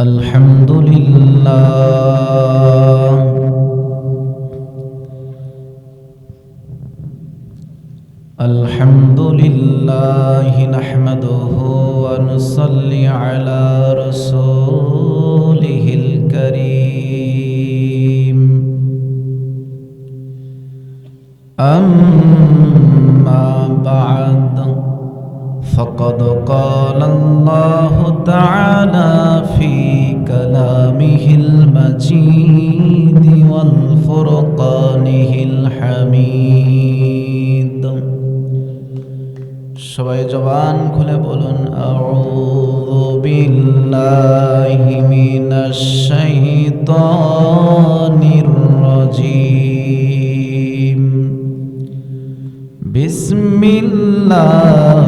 الحمد لله الحمد لله نحمده ونصلي على رسوله الكريم أما بعد. فقد قال الله تعالى في كلامه المجيد والفرقانه الحميد সবাই জবান খুলে বলুন আউযু বিল্লাহি মিনাশ শাইতানির রাজিম বিসমিল্লাহির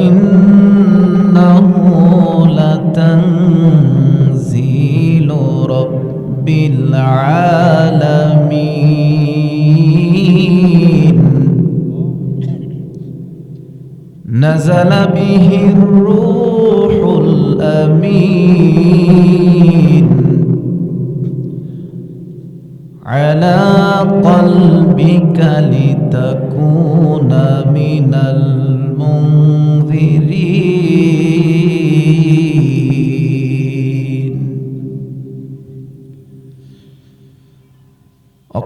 وإنه لتنزيل رب العالمين. نزل به الروح الأمين على قلبك لتكون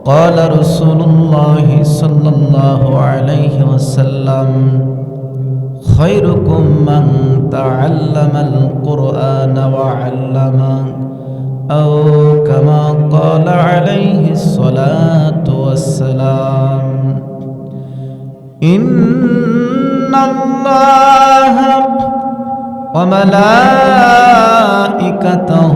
وقال رسول الله صلى الله عليه وسلم خيركم من تعلم القرآن وعلمه أو كما قال عليه الصلاة والسلام إن الله وملائكته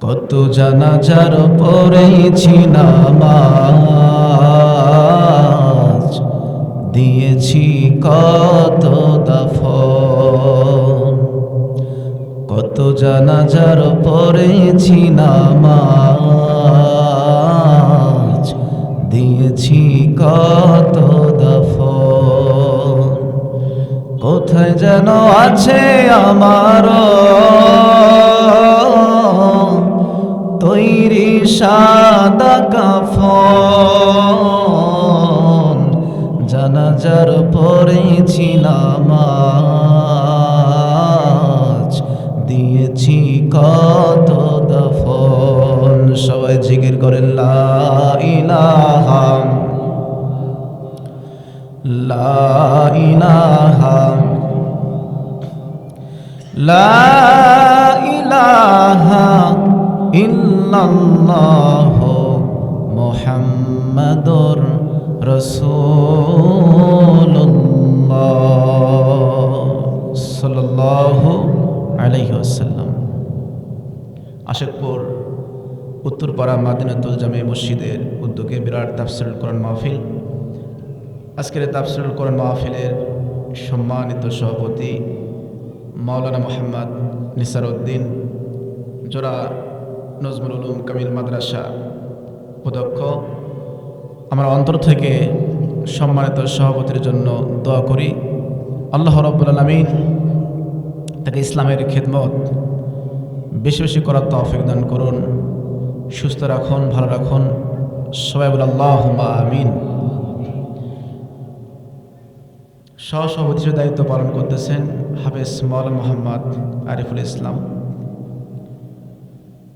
কত জানাজার পড়েছি নামাজ দিয়েছি কত দফন। কত জানাজার পড়েছি নামাজ দিয়েছি কত দফন। কোথায় যেন আছে আমারও সাদা কাফন জানাজার পড়েছি নামাজ দিয়েছি কত দফন সবাই জিকির করেন, লা ইলাহা লা ইলাহা লা ইলাহা ইল্লাল্লাহ মুহাম্মাদুর সাল্লাল্লাহু আলাইহি ওয়াসাল্লাম। আশেকপুর, উত্তরপাড়া মাদিনাতুল জামে মসজিদের উদ্যোগে বিরাট তাফসিরুল কোরআন মাহফিল। আজকের তাফসিরুল কোরআন মাহফিলের সম্মানিত সভাপতি মাওলানা মোহাম্মদ নিসার উদ্দিন নজমুল উলুম কামিল মাদ্রাসা। অধ্যক্ষ আমার অন্তর থেকে সম্মানিত সভাপতির জন্য দোয়া করি। আল্লাহ রব্বুল আলমিন তাকে ইসলামের খেদমত বেশি বেশি করার তৌফিক দান করুন। সুস্থ রাখুন, ভালো রাখুন। সবাই বলে আল্লাহ আমিন। সহ সহসভাপতির দায়িত্ব পালন করতেছেন হাফেজ মৌলান মোহাম্মদ আরিফুল ইসলাম।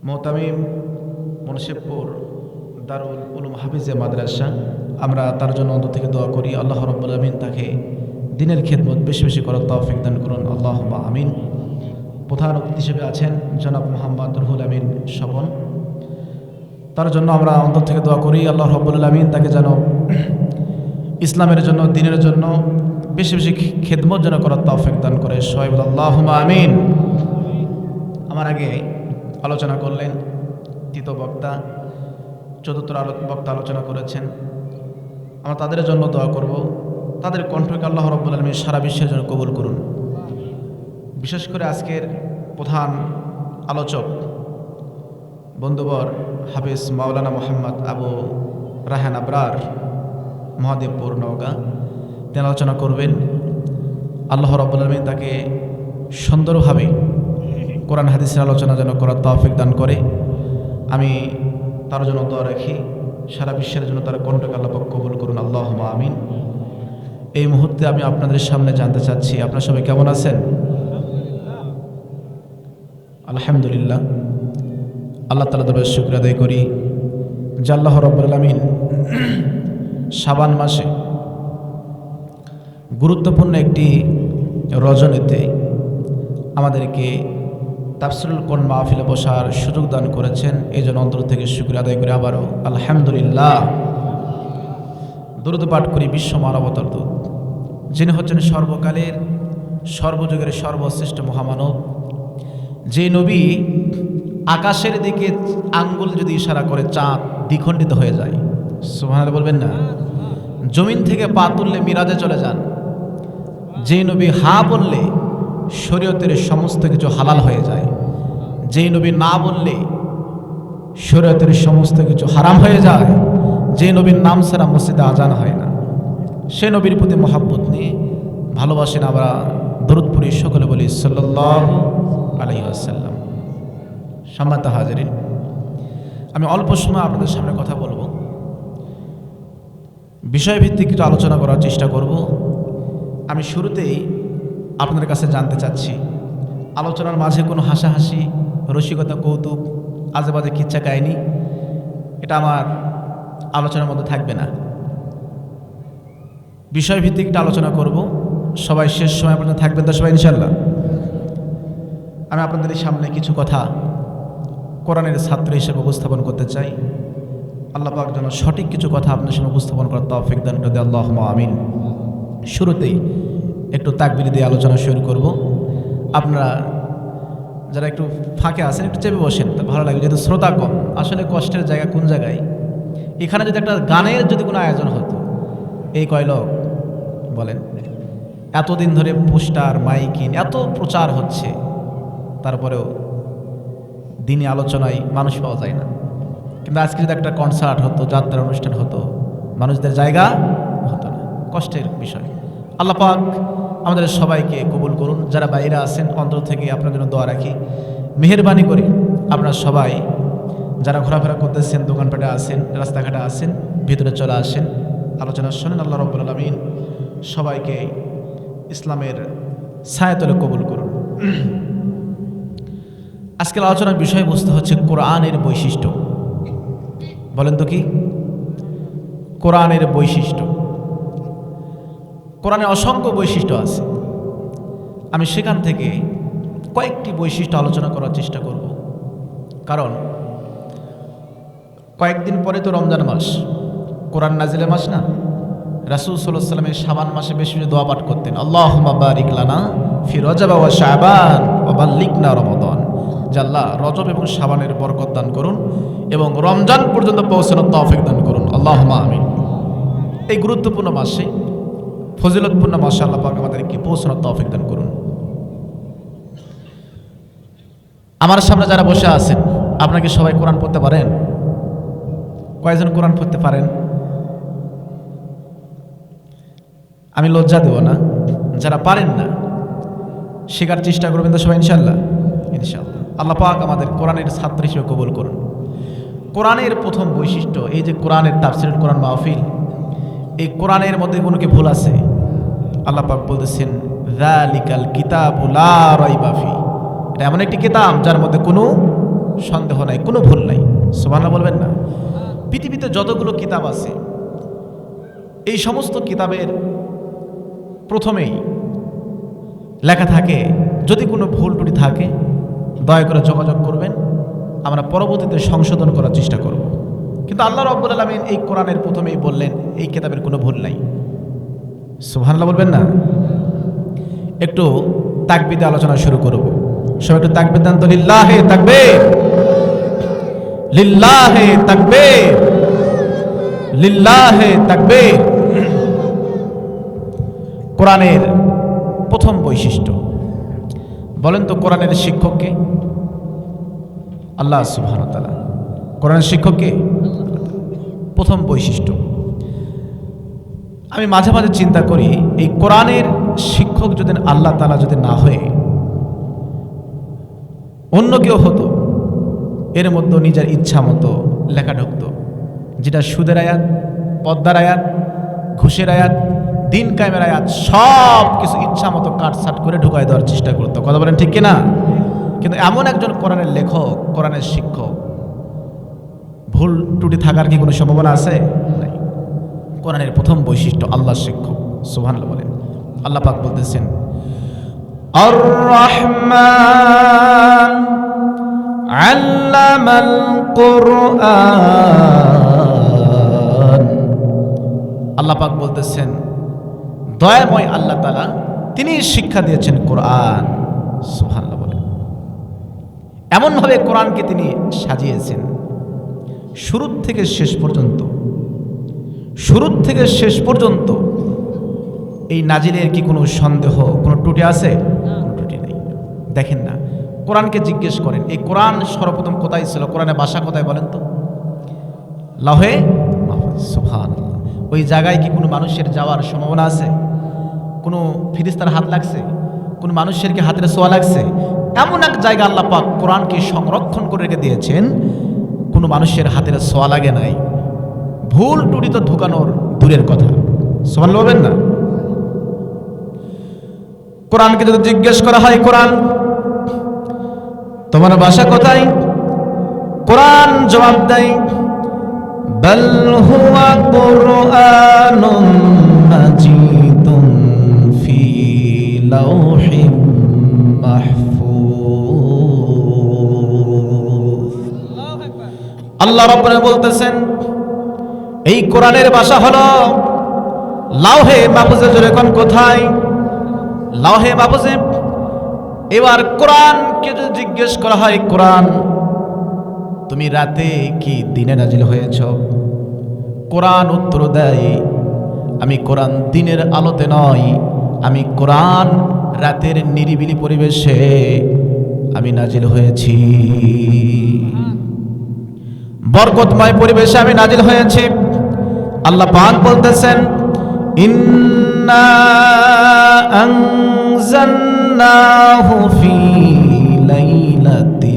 মোতামিম মুন্সিবপুর দারুল উলুম হাফিজে মাদ্রাসা। আমরা তার জন্য অন্তর থেকে দোয়া করি, আল্লাহ রব্বুল আমিন তাকে দিনের খেদমত বেশি বেশি করার তৌফিক দান করুন। আল্লাহ আমিন। প্রধান অতিথি হিসেবে আছেন জনাব মোহাম্মদ রুহুল আমিন স্বপন। তার জন্য আমরা অন্তর থেকে দোয়া করি, আল্লাহ রব্বুল আমিন তাকে যেন ইসলামের জন্য, দিনের জন্য বেশি বেশি খেদমত যেন করার তৌফিক দান করে। সোহেব আল্লাহ আমিন। আমার আগে আলোচনা করলেন তৃতীয় বক্তা, চতুর্থ আলো বক্তা আলোচনা করেছেন। আমরা তাদের জন্য দোয়া করব। তাদের কণ্ঠকে আল্লাহ রব্বুল আলমী সারা বিশ্বের জন্য কবুল করুন। বিশেষ করে আজকের প্রধান আলোচক বন্ধুবর হাফিজ মাওলানা মোহাম্মদ আবু রাহান আবরার, মহাদেবপুর নওগাঁ। তিনি আলোচনা করবেন। আল্লাহ রব্বুল আলমী তাকে সুন্দরভাবে কোরআন হাদিসের আলোচনা যেন করার তৌফিক দান করে। আমি তার জন্য দোয়া রাখি। সারা বিশ্বের জন্য তার কণ্ঠকে আল্লাহ পাক কবুল করুন। আল্লাহ আমিন। এই মুহূর্তে আমি আপনাদের সামনে জানতে চাচ্ছি, আপনার সবাই কেমন আছেন? আলহামদুলিল্লাহ। আল্লাহ তালা দরবার শুক্র আদায় করি। যে আল্লাহ রব্বুল সাবান মাসে গুরুত্বপূর্ণ একটি রজনীতে আমাদেরকে তাফসিরুল কোন মাহফিলে বসার সুযোগ দান করেছেন। এই জন্য অন্তর থেকে শুক্র আদায় করে আবারও। আলহামদুলিল্লাহ। দুরুদ পাঠ করি বিশ্ব মানবতার দূত যিনি হচ্ছেন সর্বকালের, সর্বযুগের সর্বশ্রেষ্ঠ মহামানব। যে নবী আকাশের দিকে আঙ্গুল যদি ইশারা করে, চাঁদ দ্বিখণ্ডিত হয়ে যায়। সুহান বলবেন না? জমিন থেকে পা তুললে মিরাজে চলে যান। যে নবী হা বললে শরীয়তের সমস্ত কিছু হালাল হয়ে যায়। যেই নবী না বললে শরীয়তের সমস্ত কিছু হারাম হয়ে যায়। যে নবীর নাম ছাড়া মসজিদে আজান হয় না। সে নবীর প্রতি মহাব্বত নিয়ে ভালোবাসেন আমরা দরুদপুরি সকলে বলি সাল্লাহ আলহি আসাল্লাম হাজারিন, আমি অল্প সময় আপনাদের সামনে কথা বলব। বিষয়ভিত্তিক কিছু আলোচনা করার চেষ্টা করব। আমি শুরুতেই আপনাদের কাছে জানতে চাচ্ছি। আলোচনার মাঝে কোনো হাসাহাসি, রসিকতা, কৌতুক আজে বাজে কিচ্ছা কাহিনি এটা আমার আলোচনার মধ্যে থাকবে না। বিষয়ভিত্তিক একটা আলোচনা করব। সবাই শেষ সময় পর্যন্ত থাকবেন তো সবাই ইনশাল্লাহ আমি আপনাদের সামনে কিছু কথা কোরআনের ছাত্র হিসেবে উপস্থাপন করতে চাই। আল্লাহ পাক যেন সঠিক কিছু কথা আপনার সামনে উপস্থাপন করার তৌফিক দান করে দেয়। আল্লাহ আমিন। শুরুতেই একটু তাকবিরি দিয়ে আলোচনা শুরু করব। আপনারা যারা একটু ফাঁকে আছেন, একটু চেপে বসেন, তো ভালো লাগবে। যেহেতু শ্রোতা কম, আসলে কষ্টের জায়গা কোন জায়গায়? এখানে যদি একটা গানের যদি কোনো আয়োজন হতো, এই কয় লোক, বলেন, এতদিন ধরে পোস্টার, মাইকিন, এত প্রচার হচ্ছে, তারপরেও দিনে আলোচনায় মানুষ পাওয়া যায় না। কিন্তু আজকে যদি একটা কনসার্ট হতো, যাত্রার অনুষ্ঠান হতো, মানুষদের জায়গা হতো না। কষ্টের বিষয়। আল্লাহ পাক আমাদের সবাইকে কবুল করুন। যারা বাইরে আছেন, অন্তর থেকে আপনার জন্য দোয়া রাখি। মেহরবানি করে আপনারা সবাই, যারা ঘোরাফেরা করতেছেন, দোকানপাটে আসেন রাস্তাঘাটে আসেন ভিতরে চলে আসেন, আলোচনা শোনেন, আল্লাহ রব্বুল আলমিন সবাইকে ইসলামের ছায়াতলে কবুল করুন। আজকের আলোচনার বিষয়বস্তু হচ্ছে কোরআনের বৈশিষ্ট্য। বলেন তো কি? কোরআনের বৈশিষ্ট্য। কোরআনে অসংখ্য বৈশিষ্ট্য আছে। আমি সেখান থেকে কয়েকটি বৈশিষ্ট্য আলোচনা করার চেষ্টা করব। কারণ, কয়েকদিন পরে তো রমজান মাস। কোরআন নাজিলে মাস না? রাসুল সাল্লাহ সাল্লামের সাবান মাসে বেশি বেশি দোয়া পাঠ করতেন। আল্লাহ বারিক লানা ফি রজাবা ওয়া শাবান ওয়া বাল্লিকনা রমাদান। জাল্লাহ রজব এবং সাবানের বরকত দান করুন এবং রমজান পর্যন্ত পৌঁছানোর তৌফিক দান করুন। আল্লাহ আমিন। এই গুরুত্বপূর্ণ মাসে ফজিলতপূর্ণ মাসে আল্লাহ পাক আমাদেরকে পৌঁছানোর তৌফিক দান করুন। আমার সামনে যারা বসে আছেন, আপনাকে সবাই কোরআন পড়তে পারেন? কয়জন কোরআন পড়তে পারেন? আমি লজ্জা দেব না। যারা পারেন না, শেখার চেষ্টা করবেন তো সবাই ইনশাল্লাহ ইনশাল্লাহ আল্লাহ পাক আমাদের কোরআনের ছাত্র হিসেবে কবুল করুন। কোরআনের প্রথম বৈশিষ্ট্য, এই যে কোরআনের তাফসিরুল কোরআন মাহফিল, এই কোরআনের মধ্যে কোনো কি ভুল আছে? আল্লাহ পাক বলতেছেন, যালিকাল কিতাবুলা রাইবাফি এটা এমন একটি কিতাব যার মধ্যে কোনো সন্দেহ নাই, কোনো ভুল নাই। সুবহানাল্লাহ বলবেন না। পৃথিবীতে যতগুলো কিতাব আছে, এই সমস্ত কিতাবের প্রথমেই লেখা থাকে, যদি কোনো ভুল ত্রুটি থাকে, দয়া করে যোগাযোগ করবেন। আমরা পরবর্তীতে সংশোধন করার চেষ্টা করব। কিন্তু আল্লাহ রব্বুল আলমিন এই কোরআনের প্রথমেই বললেন, এই কেতাবের কোনো ভুল নাই। সুবহানাল্লাহ বলবেন না? একটু তাকবিদে আলোচনা শুরু করব। সবাই একটু তাকবিদ দান তো, লিল্লাহে তাকবে লিল্লাহে তাকবে লিল্লাহে তাকবে কোরআনের প্রথম বৈশিষ্ট্য। বলেন তো, কোরআনের শিক্ষককে আল্লাহ সুবহান তালা কোরআনের শিক্ষককে প্রথম বৈশিষ্ট্য। আমি মাঝে মাঝে চিন্তা করি, এই কোরআনের শিক্ষক যদি আল্লাহ তালা যদি না হয়ে, অন্য কেউ হতো, এর মধ্যে নিজের ইচ্ছা মতো লেখা ঢুকতো। যেটা সুদের আয়াত, পদ্মার আয়াত, ঘুষের আয়াত, দিন কায়েমের আয়াত, সব কিছু ইচ্ছা মতো কাটসাট করে ঢুকাই দেওয়ার চেষ্টা করতো। কথা বলেন ঠিক কিনা? কিন্তু এমন একজন কোরআনের লেখক, কোরআনের শিক্ষক, ভুল ত্রুটি থাকার কি কোনো সম্ভাবনা আছে? কোরআনের প্রথম বৈশিষ্ট্য আল্লাহ শিক্ষক। সুবহান বলেন। আল্লাহ পাক বলতেছেন আর আল্লাহ পাক বলতেছেন, দয়াময় আল্লাহ তালা তিনি শিক্ষা দিয়েছেন কোরআন। সুবহানাল্লাহ বলেন। এমনভাবে কোরআনকে তিনি সাজিয়েছেন। শুরুর থেকে শেষ পর্যন্ত শুরুর থেকে শেষ পর্যন্ত এই নাজিলের কি কোনো সন্দেহ, কোনো ত্রুটি আছে? কোনো ত্রুটি নেই। দেখেন না, কোরআনকে জিজ্ঞেস করেন, এই কোরআন সর্বপ্রথম কোথায় ছিল? কোরআনের বাসা কোথায় বলেন তো? লাহে? সুহান ওই জায়গায় কি কোনো মানুষের যাওয়ার সম্ভাবনা আছে? কোনো ফিরিস্তার হাত লাগছে? কোনো মানুষের কি হাতের সোয়া লাগছে? এমন এক জায়গা আল্লাহ পাক কোরআনকে সংরক্ষণ করে রেখে দিয়েছেন, কোনো মানুষের হাতের সোয়া লাগে নাই। ভুল টুটি তো ঢুকানোর দূরের কথা। সমান বলবেন না? কোরআনকে যদি জিজ্ঞেস করা হয়, কোরআন, তোমার বাসা কোথায়? কোরআন জবাব দেয় আল্লাহ রব্বুল বলতেছেন এই কোরআনের ভাষা হলো লাউহে মাহফুজে জোরে কোন কোথায়? লাউহে মাহফুজে। এবার কোরআনকে যদি জিজ্ঞেস করা হয়, কোরআন, তুমি রাতে কি দিনে নাজিল হয়েছ? কোরআন উত্তর দেয়, আমি কোরআন দিনের আলোতে নয়, আমি কোরআন রাতের নিরিবিলি পরিবেশে আমি নাজিল হয়েছি। বরকতময় পরিবেশে আমি নাজিল হয়েছি। আল্লাহ পাক বলতেছেন ইন্না আনজালনাহু ফি লাইলাতি